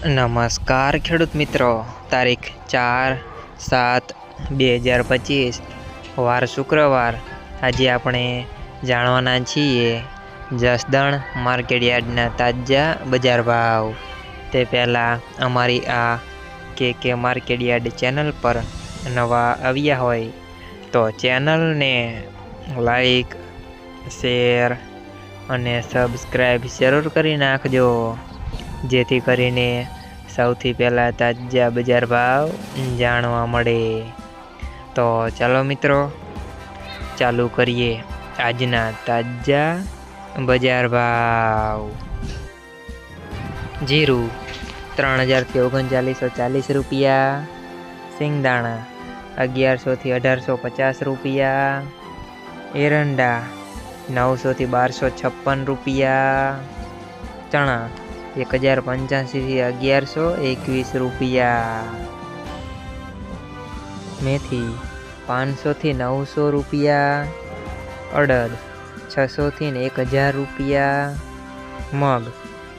નમસ્કાર ખેડૂત મિત્રો. તારીખ ચાર સાત બે હજાર પચીસ. વાર શુક્રવાર. આજે આપણે જાણવાના છીએ જસદણ માર્કેટયાર્ડના તાજા બજાર ભાવ. તે પહેલાં અમારી આ કે કે માર્કેટયાર્ડ ચેનલ પર નવા આવ્યા હોય તો ચેનલને લાઈક, શેર અને સબસ્ક્રાઈબ જરૂર કરી નાખજો. જેથી કરીને સૌથી પહેલાં તાજા બજાર ભાવ જાણવા મળે. તો ચાલો મિત્રો, ચાલુ કરીએ આજના તાજા બજાર ભાવ. જીરું, ત્રણ હજારથી ઓગણચાલીસો ચાલીસ રૂપિયા. સિંગદાણા અગિયારસોથી અઢારસો પચાસ રૂપિયા. એરંડા નવસોથી બારસો છપ્પન રૂપિયા. ચણા એક હજાર પંચ્યાસીથી અગિયારસો એકવીસ રૂપિયા. મેથી પાંચસોથી નવસો રૂપિયા. અડદ છસોથી ને એક હજાર રૂપિયા. મગ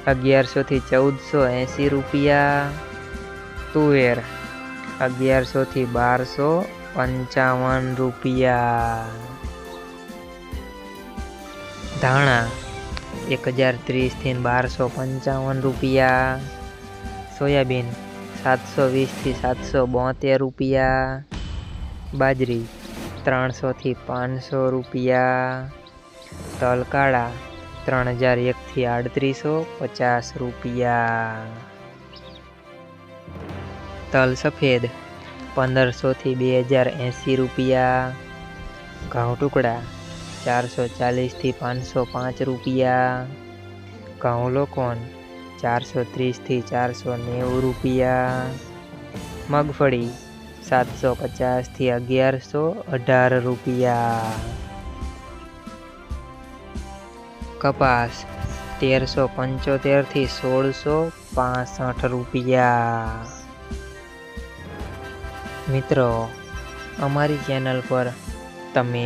અગિયારસોથી ચૌદસો એંસી રૂપિયા. તુવેર અગિયારસોથી બારસો પંચાવન રૂપિયા. ધાણા એક હજાર ત્રીસથી બારસો પંચાવન રૂપિયા. સોયાબીન સાતસો વીસથી સાતસો બોતેર રૂપિયા. બાજરી ત્રણસોથી પાંચસો રૂપિયા. તલ કાળા ત્રણ હજાર એકથી આડત્રીસો પચાસ રૂપિયા. તલ સફેદ પંદરસોથી બે હજાર એંસી રૂપિયા. ઘઉં ટુકડા ચારસો ચાલીસથી પાંચસો પાંચ રૂપિયા ઘઉં લોકોન ચારસો ત્રીસથી ચારસો નેવું રૂપિયા મગફળી સાતસો પચાસથી અગિયારસો અઢાર રૂપિયા કપાસ તેરસો પંચોતેરથી સોળસો પાસઠ રૂપિયા મિત્રો અમારી ચેનલ પર તમે